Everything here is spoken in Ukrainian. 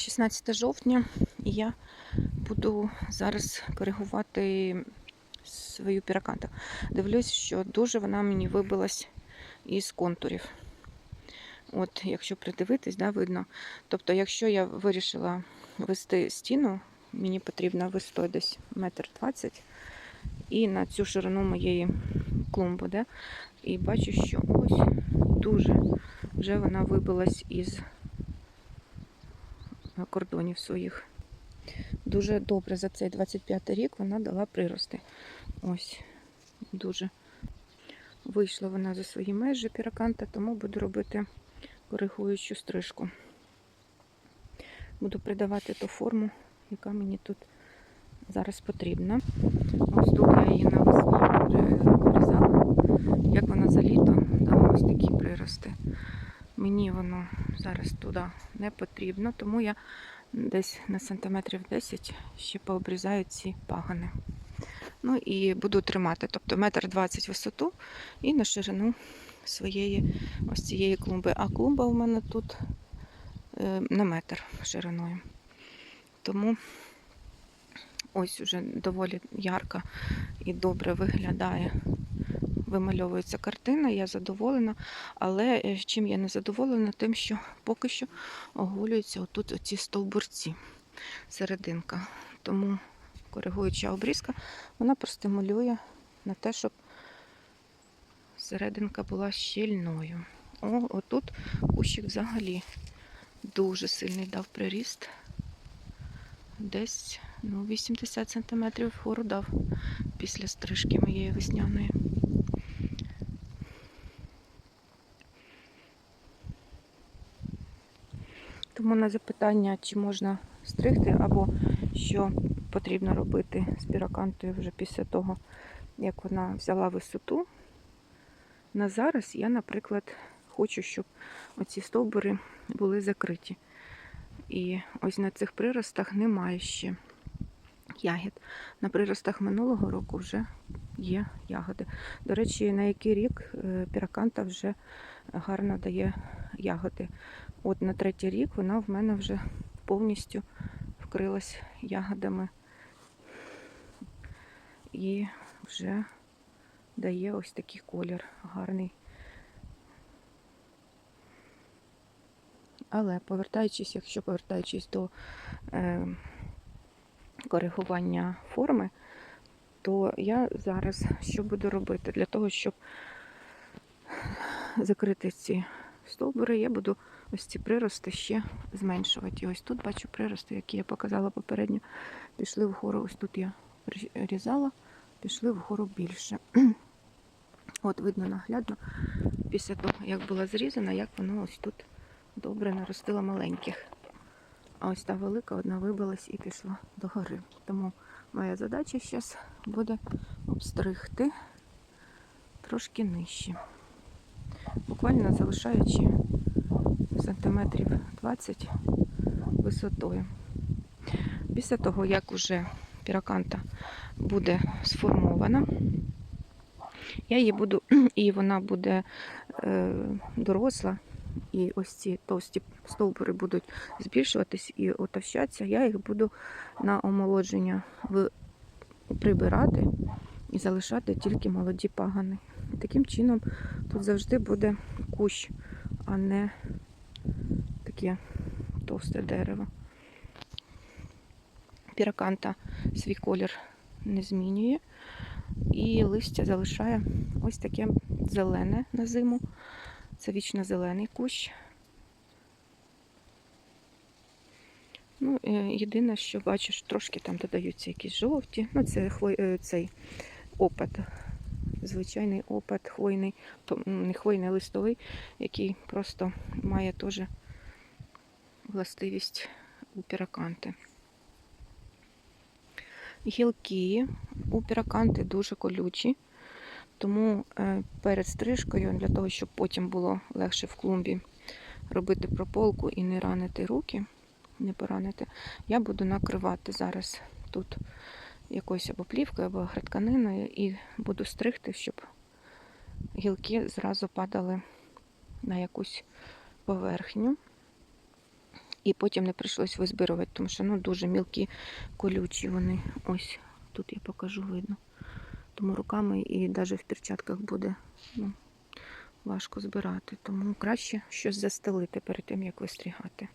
16 жовтня, і я буду зараз коригувати свою піраканту. Дивлюсь, що дуже вона мені вибилась із контурів. От, якщо придивитись, да, видно. Тобто, якщо я вирішила вести стіну, мені потрібно висотой десь метр двадцять і на цю ширину моєї клумби, да, і бачу, що ось дуже вже вона вибилась із кордонів своїх. Дуже добре за цей 25 й рік вона дала прирости. Ось, дуже вийшла вона за свої межі піраканта, тому буду робити коригуючу стрижку. Буду придавати ту форму, яка мені тут зараз потрібна. Ось тут я її навесні вирізала. Як вона за літо дала ось такі прирости. Мені воно зараз туди не потрібно, тому я десь на сантиметрів 10 ще пообрізаю ці пагани. Ну і буду тримати, тобто метр 20 висоту і на ширину своєї ось цієї клумби. А клумба у мене тут е, на метр шириною. Тому ось уже доволі ярко і добре виглядає. Вимальовується картина, я задоволена, але е, чим я не задоволена, тим, що поки що оголюються отут оці стовбурці, серединка. Тому коригуюча обрізка, вона простимулює на те, щоб серединка була щільною. О, отут кущик взагалі дуже сильний дав приріст. Десь ну, 80 см вгору дав після стрижки моєї весняної. Тому на запитання, чи можна стригти, або що потрібно робити з піракантою вже після того, як вона взяла висоту. На зараз я, наприклад, хочу, щоб оці стовбури були закриті. І ось на цих приростах немає ще ягід. На приростах минулого року вже є ягоди. До речі, на який рік е, піраканта вже гарно дає ягоди. От на третій рік вона в мене вже повністю вкрилась ягодами і вже дає ось такий колір гарний. Але повертаючись, якщо повертаючись до е, коригування форми, то я зараз що буду робити? Для того, щоб закрити ці стовбури, я буду ось ці прирости ще зменшувати. І ось тут бачу прирости, які я показала попередньо, пішли вгору. Ось тут я різала, пішли вгору більше. От видно наглядно, після того, як була зрізана, як воно ось тут добре наростило маленьких. А ось та велика одна вибилась і пішла догори. Тому моя задача зараз буде обстригти трошки нижче. Буквально залишаючи сантиметрів 20 висотою. Після того, як уже піраканта буде сформована, я її буду, і вона буде е, доросла, і ось ці товсті стовбури будуть збільшуватись і отовщатися, я їх буду на омолодження прибирати і залишати тільки молоді пагани. Таким чином тут завжди буде кущ, а не таке товсте дерево. Піраканта свій колір не змінює. І листя залишає ось таке зелене на зиму. Це вічно зелений кущ. Ну, е, єдине, що бачиш, трошки там додаються якісь жовті. Ну, це хвой, е, цей опад, звичайний опад хвойний, то, не хвойний а листовий, який просто має теж властивість у піраканти. Гілки у піраканти дуже колючі, тому е, перед стрижкою, для того, щоб потім було легше в клумбі робити прополку і не ранити руки, не поранити, я буду накривати зараз тут якоюсь або плівкою, або градканиною, і буду стригти, щоб гілки зразу падали на якусь поверхню. І потім не прийшлось визбирувати, тому що ну, дуже мілкі колючі вони. Ось тут я покажу видно. Тому руками і навіть в перчатках буде ну, важко збирати. Тому краще щось застелити перед тим, як вистрігати.